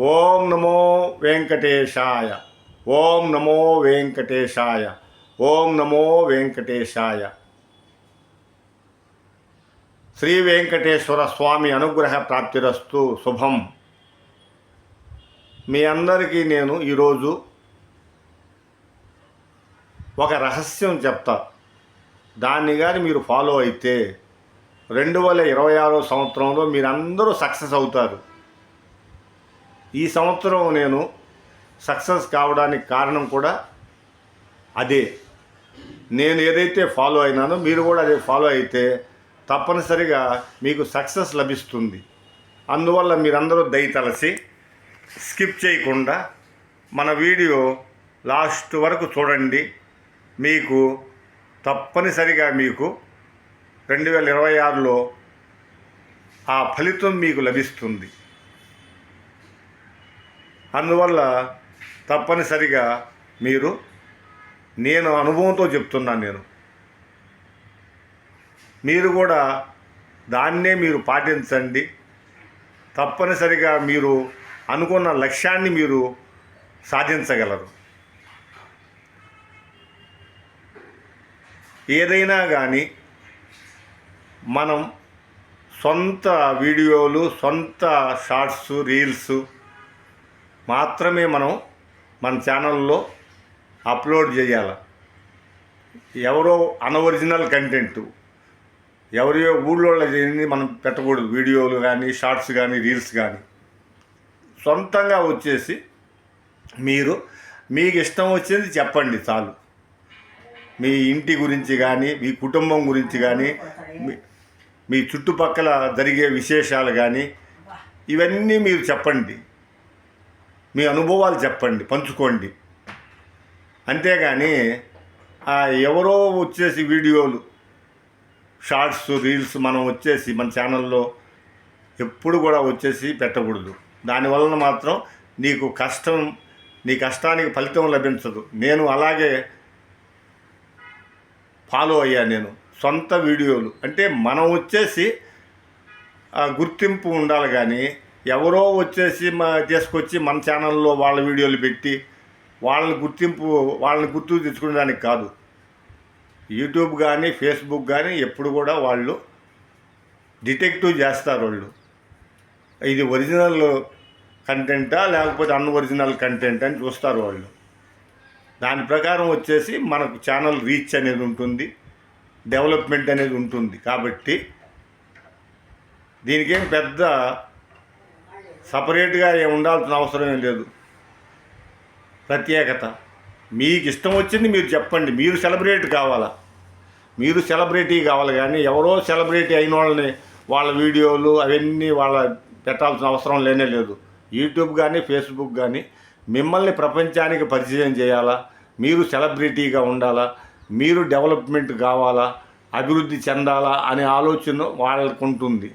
ఓం నమో వెంకటేశాయ. ఓం నమో వెంకటేశాయ. ఓం నమో వెంకటేశాయ. శ్రీ వెంకటేశ్వర స్వామి అనుగ్రహ ప్రాప్తిరస్తు శుభం. మీ అందరికీ నేను ఈరోజు ఒక రహస్యం చెప్తా. దాన్ని కానీ మీరు ఫాలో అయితే రెండు వేల ఇరవై ఆరో సంవత్సరంలో మీరందరూ సక్సెస్ అవుతారు. ఈ సంవత్సరం నేను సక్సెస్ కావడానికి కారణం కూడా అదే. నేను ఏదైతే ఫాలో అయినానో మీరు కూడా అదే ఫాలో అయితే తప్పనిసరిగా మీకు సక్సెస్ లభిస్తుంది. అందువల్ల మీరందరూ దయతలసి స్కిప్ చేయకుండా మన వీడియో లాస్ట్ వరకు చూడండి. మీకు తప్పనిసరిగా మీకు రెండు వేల ఇరవై ఆరులో ఆ ఫలితం మీకు లభిస్తుంది. అందువల్ల తప్పనిసరిగా మీరు నేను అనుభవంతో చెప్తున్నాను నేను. మీరు కూడా దాన్నే మీరు పాటించండి. తప్పనిసరిగా మీరు అనుకున్న లక్ష్యాన్ని మీరు సాధించగలరు. ఏదైనా కానీ మనం సొంత వీడియోలు సొంత షార్ట్స్ రీల్స్ మాత్రమే మనం మన ఛానల్లో అప్లోడ్ చేయాలి. ఎవరో అనఒరిజినల్ కంటెంట్. ఎవరియో ఊళ్ళో చేయండి మనం పెట్టకూడదు. వీడియోలు కానీ షార్ట్స్ కానీ రీల్స్ కానీ సొంతంగా వచ్చేసి మీరు మీకు ఇష్టం వచ్చింది చెప్పండి చాలు. మీ ఇంటి గురించి కానీ మీ కుటుంబం గురించి కానీ మీ- మీ చుట్టుపక్కల జరిగే విశేషాలు కానీ ఇవన్నీ మీరు చెప్పండి. మీ అనుభవాలు చెప్పండి పంచుకోండి. అంతేగాని ఆ ఎవరో వచ్చేసి వీడియోలు షార్ట్స్ రీల్స్ మనం వచ్చేసి మన ఛానల్లో ఎప్పుడు కూడా వచ్చేసి పెట్టకూడదు. దానివలన మాత్రం నీకు కష్టం నీ కష్టానికి ఫలితం లభించదు. నేను అలాగే ఫాలో అయ్యా నేను. సొంత వీడియోలు. అంటే మనం వచ్చేసి గుర్తింపు ఉండాలి కానీ ఎవరో వచ్చేసి మా తీసుకొచ్చి మన ఛానల్లో వాళ్ళ వీడియోలు పెట్టి వాళ్ళని గుర్తింపు వాళ్ళని గుర్తు తెచ్చుకునేదానికి కాదు. యూట్యూబ్ కానీ ఫేస్బుక్ కానీ ఎప్పుడు కూడా వాళ్ళు డిటెక్టివ్ చేస్తారు వాళ్ళు. ఇది ఒరిజినల్ కంటెంటా లేకపోతే అన్ ఒరిజినల్ కంటెంట్ అని చూస్తారు వాళ్ళు. దాని ప్రకారం వచ్చేసి మనకు ఛానల్ రీచ్ అనేది ఉంటుంది డెవలప్మెంట్ అనేది ఉంటుంది. కాబట్టి దీనికేం పెద్ద సపరేట్గా ఉండాల్సిన అవసరం ఏం లేదు. ప్రత్యేకత. మీకు ఇష్టం వచ్చింది మీరు చెప్పండి. మీరు సెలబ్రేట్ కావాలా? మీరు సెలబ్రిటీ కావాలి కానీ ఎవరో సెలబ్రిటీ అయిన వాళ్ళని వాళ్ళ వీడియోలు అవన్నీ వాళ్ళ పెట్టాల్సిన అవసరం లేనే లేదు. యూట్యూబ్ కానీ ఫేస్బుక్ కానీ మిమ్మల్ని ప్రపంచానికి పరిచయం చేయాలా? మీరు సెలబ్రిటీగా ఉండాలా? మీరు డెవలప్మెంట్ కావాలా? అభివృద్ధి చెందాలా? అనే ఆలోచన వాళ్ళకు ఉంటుంది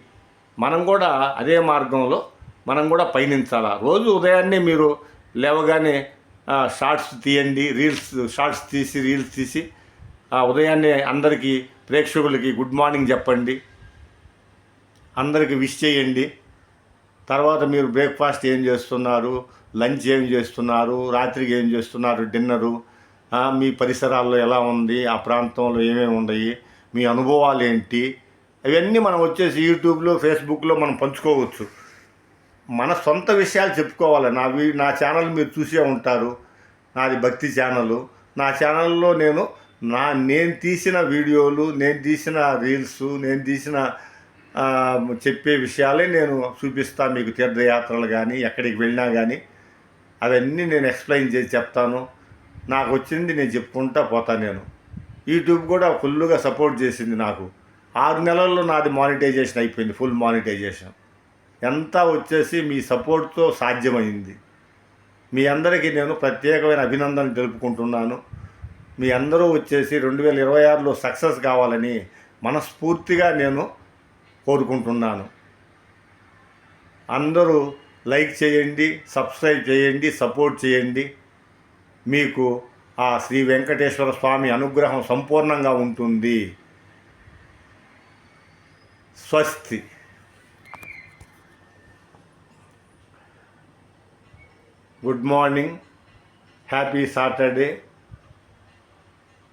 మనం కూడా అదే మార్గంలో మనం కూడా పయనించాలా? రోజు ఉదయాన్నే మీరు లేవగానే షార్ట్స్ తీయండి రీల్స్ షార్ట్స్ తీసి రీల్స్ తీసి ఆ, ఉదయాన్నే అందరికీ ప్రేక్షకులకి గుడ్ మార్నింగ్ చెప్పండి. అందరికి విష్ చేయండి. తర్వాత మీరు బ్రేక్ఫాస్ట్ ఏం చేస్తున్నారు? లంచ్ ఏం చేస్తున్నారు? రాత్రికి ఏం చేస్తున్నారు? డిన్నరు? మీ పరిసరాల్లో ఎలా ఉంది? ఆ ప్రాంతంలో ఏమేమి ఉన్నాయి? మీ అనుభవాలు ఏంటి? అవన్నీ మనం వచ్చేసి యూట్యూబ్లో ఫేస్బుక్లో మనం పంచుకోవచ్చు. మన సొంత విషయాలు చెప్పుకోవాలి. నా నా ఛానల్ మీరు చూసే ఉంటారు. నాది భక్తి ఛానల్. నా ఛానల్లో నేను నా నేను తీసిన వీడియోలు నేను తీసిన రీల్స్ నేను తీసిన చెప్పే విషయాలే నేను చూపిస్తాను మీకు తీర్థయాత్రలు కానీ ఎక్కడికి వెళ్ళినా కానీ అవన్నీ నేను ఎక్స్ప్లెయిన్ చేసి చెప్తాను. నాకు వచ్చింది నేను చెప్పుకుంటా పోతాను నేను. యూట్యూబ్ కూడా ఫుల్గా సపోర్ట్ చేసింది నాకు. ఆరు నెలల్లో నాది మానిటైజేషన్ అయిపోయింది. Full monetisation. ఎంత వచ్చేసి మీ సపోర్ట్తో సాధ్యమైంది. మీ అందరికీ నేను ప్రత్యేకమైన అభినందన తెలుపుకుంటున్నాను. మీ అందరూ వచ్చేసి రెండు వేల ఇరవై ఆరులో సక్సెస్ కావాలని మనస్ఫూర్తిగా నేను కోరుకుంటున్నాను. అందరూ లైక్ చేయండి సబ్స్క్రైబ్ చేయండి సపోర్ట్ చేయండి. మీకు ఆ శ్రీ వెంకటేశ్వర స్వామి అనుగ్రహం సంపూర్ణంగా ఉంటుంది. స్వస్తి. Good morning happy Saturday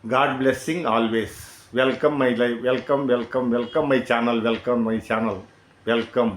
God blessing always welcome my life welcome welcome welcome my channel welcome my channel welcome